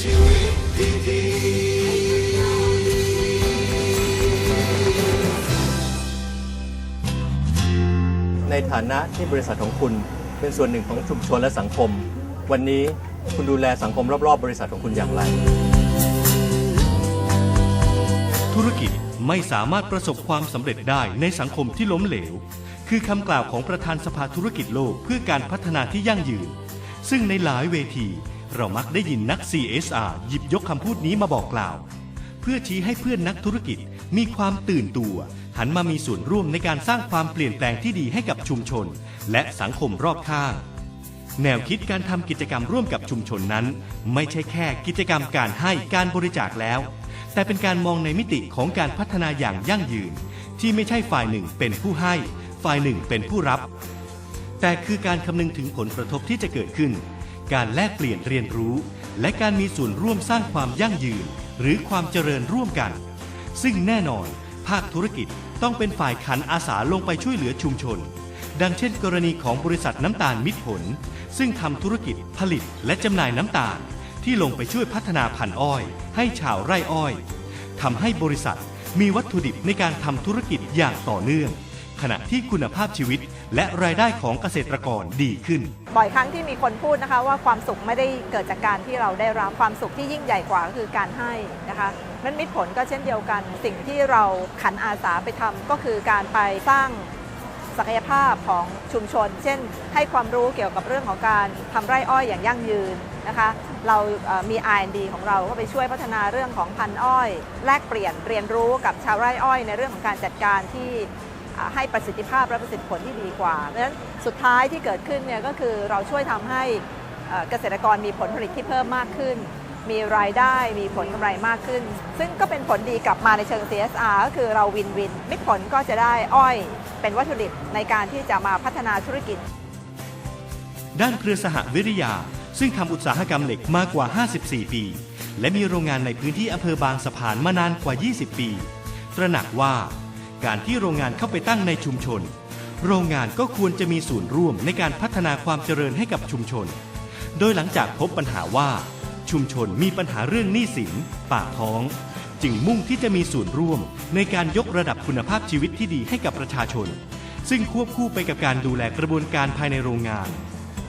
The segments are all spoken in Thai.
ชีวิตดีในฐานะที่บริษัทของคุณเป็นส่วนหนึ่งของชุมชนและสังคม วันนี้คุณดูแลสังคมรอบๆบริษัทของคุณอย่างไร ธุรกิจไม่สามารถประสบความสำเร็จได้ในสังคมที่ล้มเหลว คือคำกล่าวของประธานสภาธุรกิจโลกเพื่อการพัฒนาที่ยั่งยืน ซึ่งในหลายเวที เรามักได้ยินนัก CSR หยิบยกคำพูดนี้มาบอกกล่าว เพื่อชี้ให้เพื่อนนักธุรกิจมีความตื่นตัว หันมามีส่วนร่วมในการสร้างความเปลี่ยนแปลงที่ดีให้กับชุมชน และสังคมรอบข้าง แนวคิดการทำกิจกรรมร่วมกับชุมชนนั้น ไม่ใช่แค่กิจกรรมการให้การบริจาคแล้ว แต่เป็นการมองในมิติของการพัฒนาอย่างยั่งยืน ที่ไม่ใช่ฝ่ายหนึ่งเป็นผู้ให้ ฝ่ายหนึ่งเป็นผู้รับ แต่คือการคำนึงถึงผลกระทบที่จะเกิดขึ้น การแลกเปลี่ยนเรียนรู้ และการมีส่วนร่วมสร้างความยั่งยืน หรือความเจริญร่วมกัน ซึ่งแน่นอน ภาคธุรกิจต้องเป็นฝ่ายขันอาสาลงไปช่วยเหลือชุมชน ดังเช่น กรณีของบริษัทน้ำตาลมิตรผล ซึ่งทำธุรกิจผลิตและจำหน่ายน้ำตาล ที่ลงไปช่วยพัฒนาพันธุ์อ้อย ให้ชาวไร่อ้อยทำให้บริษัทมีวัตถุดิบในการทำธุรกิจอย่างต่อเนื่อง ขณะที่คุณภาพชีวิต และรายได้ของเกษตรกรดีขึ้น บ่อยครั้งที่มีคนพูดนะคะว่าความสุขไม่ได้เกิดจากการที่เราได้รับความสุขที่ยิ่งใหญ่กว่าก็คือการให้นะคะนั้นมิตรผลก็เช่นเดียวกัน สิ่งที่เราขันอาสาไปทำก็คือการไปสร้างศักยภาพของชุมชน เช่น ให้ความรู้เกี่ยวกับเรื่องของการทำไร่อ้อยอย่างยั่งยืนนะคะเราเอ่อมี R&D ของเราก็ไปช่วยพัฒนาเรื่องของพันอ้อย แลกเปลี่ยนเรียนรู้กับชาวไร่อ้อย ในเรื่องของการจัดการที่ ให้ประสิทธิภาพและประสิทธิผลที่ดีกว่าเพราะฉะนั้นสุดท้ายที่เกิดขึ้นเนี่ยก็คือเราช่วยทำให้เอ่อเกษตรกรมีผลผลิตที่เพิ่มมากขึ้น มีรายได้มีผลกำไรมากขึ้น ซึ่งก็เป็นผลดีกลับมาในเชิง CSR ก็คือเราวินวินมิตรผลก็จะได้อ้อยเป็นวัตถุดิบในการที่จะมาพัฒนาธุรกิจ ด้านเครือสหวิริยา ซึ่งทำอุตสาหกรรมเหล็กมากกว่า 54 ปี และมีโรงงานในพื้นที่อำเภอบางสะพานมานานกว่า 20 ปี ตระหนักว่า การที่โรงงานเข้าไปตั้งในชุมชน โรงงานก็ควรจะมีส่วนร่วมในการพัฒนาความเจริญให้กับชุมชน โดยหลังจากพบปัญหาว่า ชุมชนมีปัญหาเรื่องหนี้สินปากท้อง จึงมุ่งที่จะมีส่วนร่วมในการยกระดับคุณภาพชีวิตที่ดีให้กับประชาชน ซึ่งควบคู่ไปกับการดูแลกระบวนการภายในโรงงาน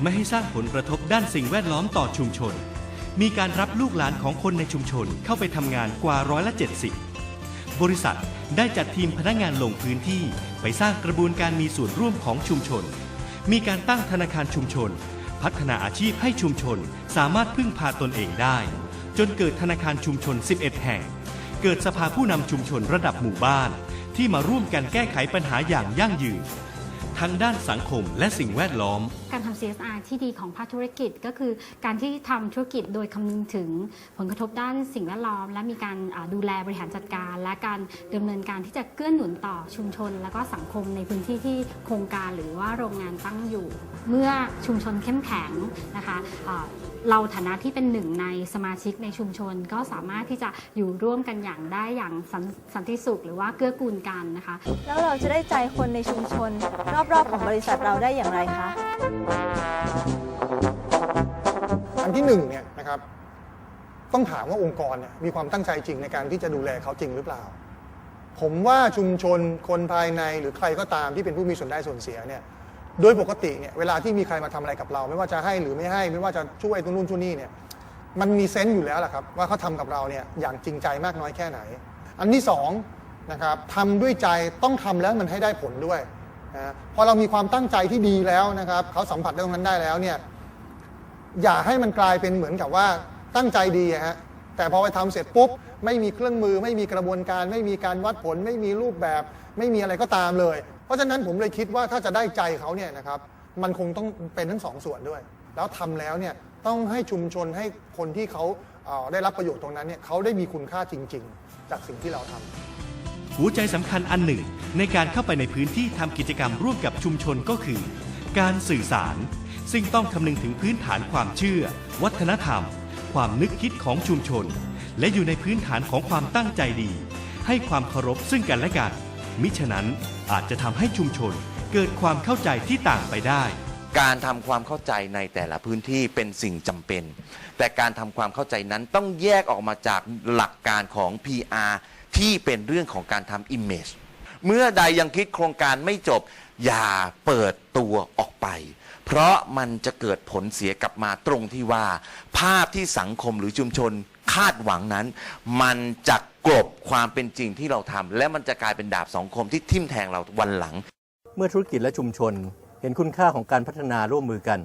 ไม่ให้สร้างผลกระทบด้านสิ่งแวดล้อมต่อชุมชน มีการรับลูกหลานของคนในชุมชนเข้าไปทำงานกว่าร้อยละ70บริษัท ได้จัดทีมพนักงานลงพื้นที่ไปสร้างกระบวนการมีส่วนร่วมของชุมชน มีการตั้งธนาคารชุมชน พัฒนาอาชีพให้ชุมชนสามารถพึ่งพาตนเองได้ จนเกิดธนาคารชุมชน 11 แห่ง เกิดสภาผู้นำชุมชนระดับหมู่บ้าน ที่มาร่วมกันแก้ไขปัญหาอย่างยั่งยืน ทั้งด้านสังคมและสิ่งแวดล้อม การทำ CSR ที่ดีของภาคธุรกิจก็คือการที่ทำธุรกิจโดยคำนึงถึงผลกระทบด้านสิ่งแวดล้อม และมีการดูแลบริหารจัดการ และการดำเนินการที่จะเกื้อหนุนต่อชุมชน และก็สังคมในพื้นที่ที่โครงการหรือว่าโรงงานตั้งอยู่ เมื่อชุมชนเข้มแข็งนะคะ เราฐานะที่เป็นหนึ่งในสมาชิกในชุมชน ก็สามารถที่จะอยู่ร่วมกันอย่างได้อย่างสันสันติสุข หรือว่าเกื้อกูลกันนะคะ แล้วเราจะได้ใจคนในชุมชน รอบๆของบริษัทเราได้อย่างไรคะ อันที่หนึ่งเนี่ยนะครับต้องถามว่าองค์กรเนี่ยมีความตั้งใจจริงในการที่จะดูแลเขาจริงหรือเปล่า ผมว่าชุมชนคนภายในหรือใครก็ตามที่เป็นผู้มีส่วนได้ส่วนเสียเนี่ย โดยปกติเนี่ยเวลาที่มีใครมาทำอะไรกับเรา ไม่ว่าจะให้หรือไม่ให้ ไม่ว่าจะช่วยตรงนู้นช่วยนี่เนี่ยมันมีเซนต์อยู่แล้วแหละครับว่าเขาทำกับเราเนี่ยอย่างจริงใจมากน้อยแค่ไหน อันที่สองนะครับทำด้วยใจต้องทำแล้วมันให้ได้ผลด้วยนะพอเรามีความตั้งใจที่ดีแล้วนะครับเขาสัมผัสตรงนั้นได้แล้วเนี่ยอย่าให้มันกลายเป็นเหมือนกับว่าตั้งใจดีฮะแต่พอไปทำเสร็จปุ๊บไม่มีเครื่องมือ ไม่มีกระบวนการ ไม่มีการวัดผล ไม่มีรูปแบบ ไม่มีอะไรก็ตามเลย เพราะฉะนั้นผมเลยคิดว่าถ้าจะได้ใจเขาเนี่ยนะครับมันคงต้องเป็นทั้งสองส่วนด้วย แล้วทำแล้วเนี่ยต้องให้ชุมชนให้คนที่เขาเได้รับประโยชน์ตรงนั้นเนี่ยเขาได้มีคุณค่าจริง ๆ จากสิ่งที่เราทำหัวใจสำคัญอันหนึ่ง ในการเข้าไปในพื้นที่ทำกิจกรรมร่วมกับชุมชนก็คือ การสื่อสาร ซึ่งต้องคำนึงถึงพื้นฐานความเชื่อ วัฒนธรรม ความนึกคิดของชุมชน และอยู่ในพื้นฐานของความตั้งใจดี ให้ความเคารพซึ่งกันและกัน มิฉะนั้นอาจจะทำให้ชุมชนเกิดความเข้าใจที่ต่างไปได้ การทำความเข้าใจในแต่ละพื้นที่เป็นสิ่งจำเป็น แต่การทำความเข้าใจนั้นต้องแยกออกมาจากหลักการของ PR ที่เป็นเรื่องของการทำ image เมื่อใดยังคิดโครงการไม่จบ อย่าเปิดตัวออกไป เพราะมันจะเกิดผลเสียกลับมาตรงที่ว่า ภาพที่สังคมหรือชุมชน คาดหวังนั้น มันจะกลบความเป็นจริงที่เราทำและมันจะกลายเป็นดาบสองคมที่ทิ่มแทงเราวันหลัง เมื่อธุรกิจและชุมชน เห็นคุณค่าของการพัฒนาร่วมมือกัน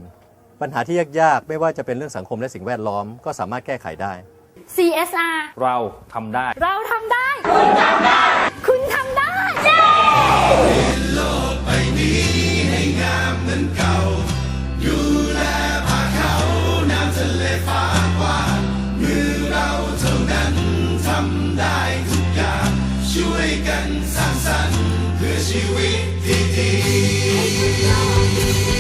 ปัญหาที่ยากๆ ไม่ว่าจะเป็นเรื่องสังคมและสิ่งแวดล้อมก็สามารถแก้ไขได้ CSR เราทำได้ เราทำได้ คุณทำได้ กั